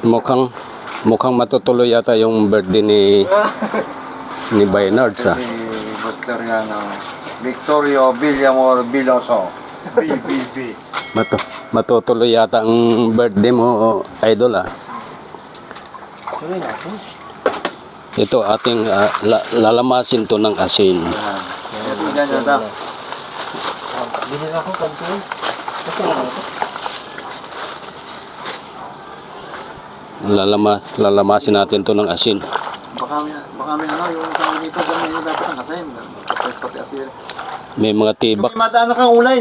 Mukhang mukhang matutuloy yata yung birthday ni ni Baynard sa. Si Victoriano. Victorio Villamor Biloso. B, B, B. Matu matutuloy yata ang birthday mo, idol ah. Ito ating ah, la- lalamasin to ng asin. Yan. Ito ganyan daw. Ah, Binila ko kanto. Kasi ano Lalama lalamasin natin to ng asin. Baka may, baka may ano, yung tawag dito, ganyan yung dapat ang kasayin. Pati, pati asir. May mga tibak, May madaan na kang ulay.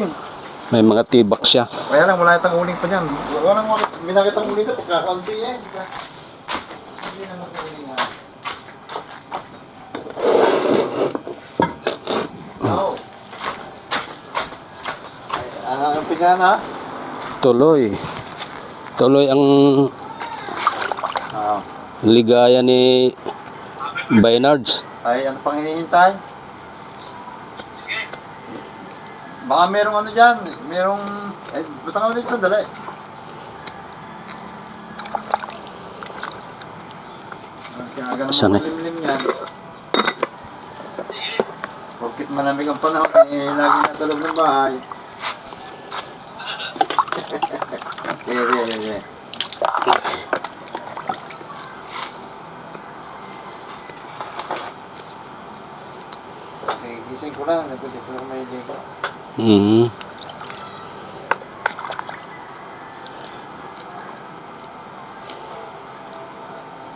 may mga tibak siya. Kaya lang, wala itang uling pa dyan. Walang may nakitang uling na pagkakaunti eh. Hindi ka- Hindi naman uling ha. Ay, Ano ang umpisa na? Tuloy. Tuloy ang Oo. ligaya ni Baynards. Ay, ano pang hinihintay? Baka merong ano dyan, merong... Eh, butang ka dito, dali. Kaya Saan eh? limlim yan. Porkit malamig ang panahon, eh, lagi nasa loob ng bahay. Sige, sige. Okay, gising ko lang, nagpasip ko lang may libo. Mhm.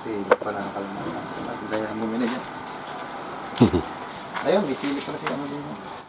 Sili pala ang kalma. Dahil ang bumili niya. Ayun, may sili pala si ano din.